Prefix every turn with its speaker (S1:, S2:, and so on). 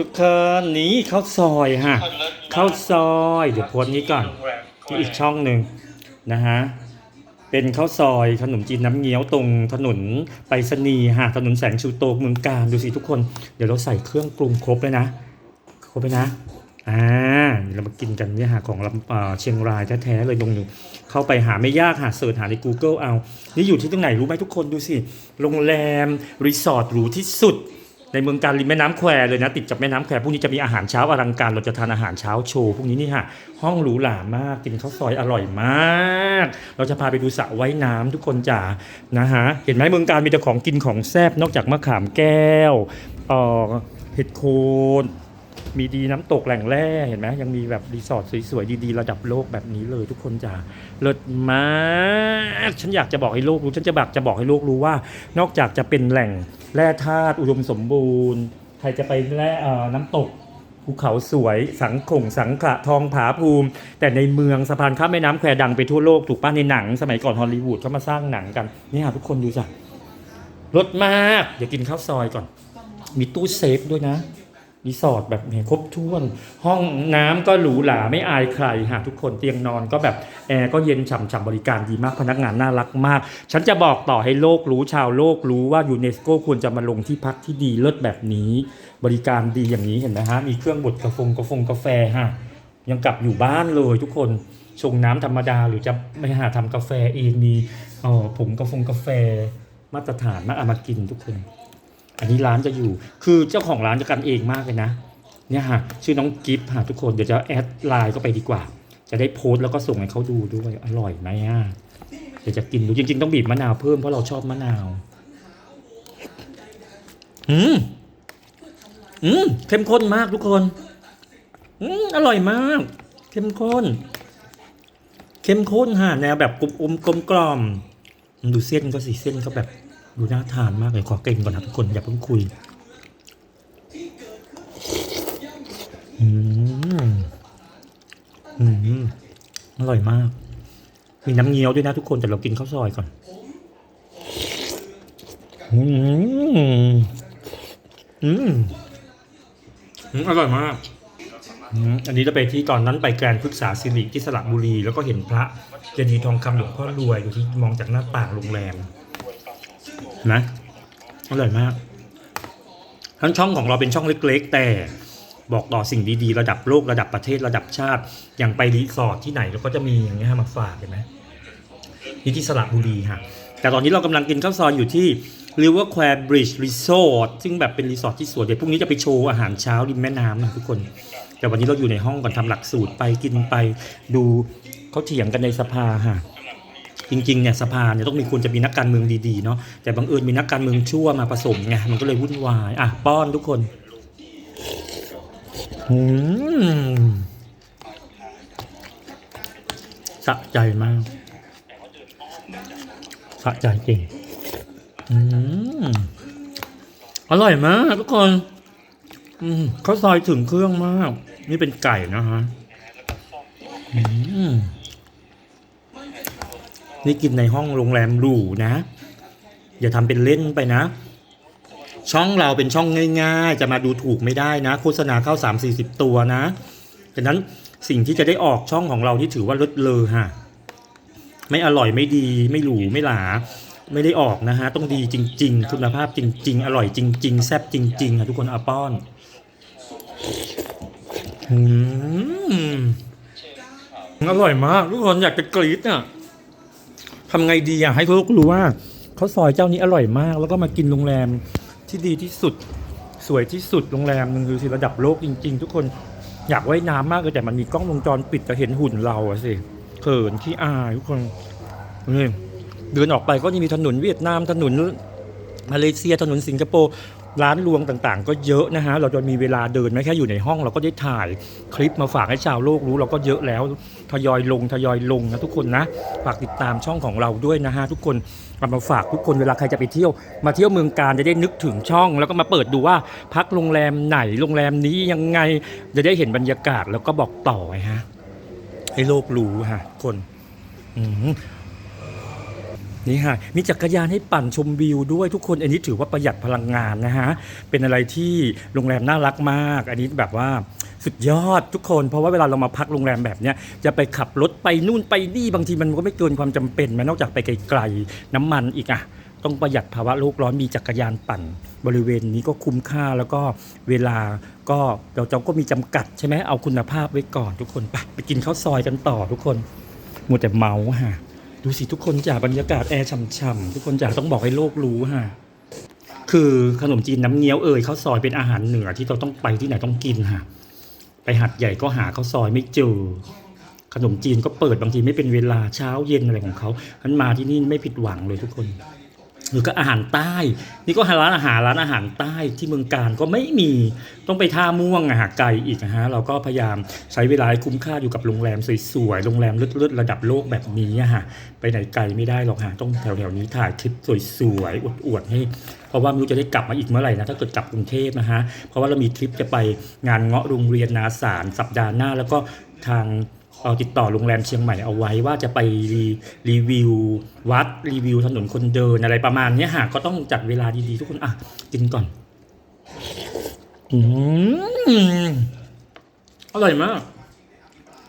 S1: ทุกคนนี้ข้าวซอยฮะข้าวซอยเดี๋ยวโพสนี้ก่อนที่อีกช่องหนึ่งนะฮะเป็นข้าวซอยขนมจีนน้ำเงี้ยวตรงถนนไปรษณีย์ฮะถนนแสงชูโตเมืองการดูสิทุกคน เดี๋ยวเราใส่เครื่องปรุงครบเลยนะครบเลยนะอ่าเดี๋ยวเรามากินกันเนี่ยฮะของลำเอ่อเชียงรายแท้ๆเลยลงอยู่เข้าไปหาไม่ยากหาเสิร์ชหาใน Google เอา นี่อยู่ที่ตรงไหนรู้ไหมทุกคนดูสิ โรงแรม รีสอร์ทหรูที่สุด ในเมืองการริมแม่น้ำแควเลยนะติดกับแม่น้ำแควพวกนี้จะมีอาหารเช้าอลังการเราจะทานอาหารเช้าโชว์พวกนี้นี่ฮะห้องหรูหรามากกินข้าวซอยอร่อยมาก เราจะพาไปดูสระว่ายน้ำทุกคนจ๋านะฮะเห็นไหมเมืองการมีแต่ของกินของแซ่บนอกจากมะขามแก้วเออเห็ดโคน มีดีน้ำตกแหล่งแร่เห็นไหมยังมีแบบรีสอร์ทสวยๆดีๆระดับโลกแบบนี้เลยทุกคนจ๋าเลิศมากฉันอยากจะบอกให้โลกรู้ฉันจะบอกจะบอกให้โลกรู้ว่า นอกจากจะเป็นแหล่งแร่ธาตุอุดมสมบูรณ์ใครจะไปแร่น้ำตกภูเขาสวยสังขงสังขะทองผาภูมิ แต่ในเมืองสะพานข้ามแม่น้ำแควดังไปทั่วโลกถูกป้ะในหนัง สมัยก่อนฮอลลีวูดเขามาสร้างหนังกันนี่ฮะทุกคนดูจ้ะรสมาก เดี๋ยวกินข้าวซอยก่อน มีตู้เซฟด้วยนะ รีสอร์ทแบบเนี่ยครบถ้วน ห้องน้ำก็หรูหราไม่อายใครฮะทุกคนเตียงนอนก็แบบแอร์ก็เย็นฉ่ำๆบริการดีมากพนักงานน่ารักมาก ฉันจะบอกต่อให้โลกรู้ชาวโลกรู้ว่ายูเนสโกควรจะมาลงที่พักที่ดีเลิศแบบนี้ บริการดีอย่างนี้เห็นไหมฮะมีเครื่องบดกาแฟกาแฟกาแฟฮะยังกลับอยู่บ้านเลยทุกคนชงน้ำธรรมดาหรือจะไม่หาทำกาแฟเองมีเออผงกาแฟกาแฟมาตรฐานมาเอามากินทุกคน อันนี้ร้านจะอยู่ คือเจ้าของร้านจะกันเองมากเลยนะ เนี่ยฮะชื่อน้องกิฟต์ฮะทุกคนเดี๋ยวจะแอดไลน์ก็ไปดีกว่า จะได้โพสต์แล้วก็ส่งให้เขาดูด้วยอร่อยไหมอะเดี๋ยวจะกินดูจริง ๆ ต้องบีบมะนาวเพิ่มเพราะเราชอบมะนาว อืมอืมเข้มข้นมากทุกคน อืมอร่อยมาก เข้มข้น เข้มข้นฮะแนวแบบกลมอมกลมกล่อม ดูเส้นก็สิเส้นก็แบบ ดูน่าทานมากเลยขอเก่งก่อนนะทุกคนอย่าเพิ่งคุยอืมอืมอร่อยมาก มีน้ำเงี้ยวด้วยนะทุกคนแต่เรากินข้าวซอยก่อนอืมอืมอร่อยมาก อันนี้จะไปที่ก่อนนั้นไปแกรนพฤกษาสิริที่สระบุรี แล้วก็เห็นพระเจดีย์ทองคำหลวงพ่อรวยอยู่ที่มองจากหน้าต่างโรงแรม นะอร่อยมาก ทั้งช่องของเราเป็นช่องเล็ก ๆ แต่บอกต่อสิ่งดีๆ ระดับโลกระดับประเทศระดับชาติ อย่างไปรีสอร์ทที่ไหนเราก็จะมีอย่างเงี้ยมาฝากเห็นไหมนี่ที่สระบุรีฮะแต่ตอนนี้เรากำลังกินข้าวซอยอยู่ที่ River q u a r Bridge Resort ซึ่งแบบเป็นรีสอร์ทที่สวยเดี๋ยวพรุ่งนี้จะไปโชว์อาหารเช้าริมแม่น้ำนะทุกคน แต่วันนี้เราอยู่ในห้องก่อนทำหลักสูตรไปกินไป ดูเขาเถียงกันในสภาฮะ จริงๆเนี่ยสภาเนี่ยต้องมีควรจะมีนักการเมืองดีๆเนาะแต่บังเอิญมีนักการเมืองชั่วมาผสมไงมันก็เลยวุ่นวายอะป้อนทุกคนอืมสะใจมากสะใจจริงอืมอร่อยมากทุกคนอืมเขาซอยถึงเครื่องมาก นี่เป็นไก่นะฮะอืม นี่กินในห้องโรงแรมหรูนะ อย่าทำเป็นเล่นไปนะ ช่องเราเป็นช่องง่าย ๆ จะมาดูถูกไม่ได้นะ โฆษณาเข้า 3 4 0 ตัวนะดังนั้นสิ่งที่จะได้ออกช่องของเราที่ถือว่าลดเลอฮะไม่อร่อยไม่ดีไม่หรูไม่หลาไม่ได้ออกนะฮะ ต้องดีจริง ๆ คุณภาพจริง ๆ อร่อยจริง ๆ แซ่บจริงๆอะทุกคนอาป้อนอืมอร่อยมาก ทุกคนอยากจะกรี๊ดอะ ทำไงดีอยากให้ทุกคนรู้ว่าข้าวซอยเจ้านี้อร่อยมาก แล้วก็มากินโรงแรมที่ดีที่สุด สวยที่สุดโรงแรมหนึ่งคือสิระดับโลกจริง ๆ ทุกคนอยากว่ายน้ำมากเลยแต่มันมีกล้องวงจรปิดจะเห็นหุ่นเราอะสิเขินขี้อายทุกคนนี่เดินออกไปก็จะมีถนนเวียดนามถนนมาเลเซียถนนสิงคโปร์ ร้านรวงต่างๆ ก็เยอะนะฮะ เราจะมีเวลาเดินไม่แค่อยู่ในห้องเราก็ได้ถ่ายคลิปมาฝากให้ชาวโลกรู้ เราก็เยอะแล้วทยอยลงทยอยลงนะทุกคนนะฝากติดตามช่องของเราด้วยนะฮะทุกคนเอามาฝากทุกคนเวลาใครจะไปเที่ยว มาเที่ยวเมืองการจะได้นึกถึงช่อง แล้วก็มาเปิดดูว่าพักโรงแรมไหนโรงแรมนี้ยังไงจะได้เห็นบรรยากาศแล้วก็บอกต่อไงฮะให้โลกรู้ฮะคนอื นี่ค่ะมีจักรยานให้ปั่นชมวิวด้วยทุกคนอันนี้ถือว่าประหยัดพลังงานนะฮะเป็นอะไรที่โรงแรมน่ารักมาก อันนี้แบบว่าสุดยอดทุกคนเพราะว่าเวลาเรามาพักโรงแรมแบบเนี้ยจะไปขับรถไปนู่นไปนี่บางทีมันก็ไม่เกินความจำเป็นมันนอกจากไปไกลๆน้ำมันอีกอะต้องประหยัดภาวะโลกร้อนมีจักรยานปั่น บริเวณนี้ก็คุ้มค่าแล้วก็เวลาก็เราเจ้าก็มีจำกัดใช่ไหมเอาคุณภาพไว้ก่อนทุกคนไปไปกินข้าวซอยกันต่อทุกคนมัวแต่เมาฮะ ดูสิทุกคนจากบรรยากาศแอร์ฉ่ำๆทุกคนจากต้องบอกให้โลกรู้ฮะคือขนมจีนน้ำเงี้ยวเอ่ยข้าวซอยเป็นอาหารเหนือที่เราต้องไปที่ไหนต้องกินฮะไปหัดใหญ่ก็หาข้าวซอยไม่เจอ ขนมจีนก็เปิดบางทีไม่เป็นเวลาเช้าเย็นอะไรของเขาฉันมาที่นี่ไม่ผิดหวังเลยทุกคน หรือก็อาหารใต้ นี่ก็ร้านอาหารร้านอาหารใต้ที่เมืองการก็ไม่มีต้องไปท่าม่วงอะหาไกลอีกนะฮะเราก็พยายามใช้เวลาคุ้มค่าอยู่กับโรงแรมสวยๆโรงแรมเลิศๆระดับโลกแบบนี้อะฮะไปไหนไกลไม่ได้หรอกฮะต้องแถวๆนี้ถ่ายคลิปสวยๆอวดๆให้เพราะว่าไม่รู้จะได้กลับมาอีกเมื่อไหร่นะถ้าเกิดกลับกรุงเทพนะฮะเพราะว่าเรามีทริปจะไปงานเงาะโรงเรียนนาสารสัปดาห์หน้าแล้วก็ทาง เอาติดต่อโรงแรมเชียงใหม่เอาไว้ว่าจะไปรีรีวิว วัดรีวิวถนนคนเดินอะไรประมาณเนี้ยหากก็ต้องจัดเวลาดีๆทุกคนอะกินก่อน อืมอร่อยมาก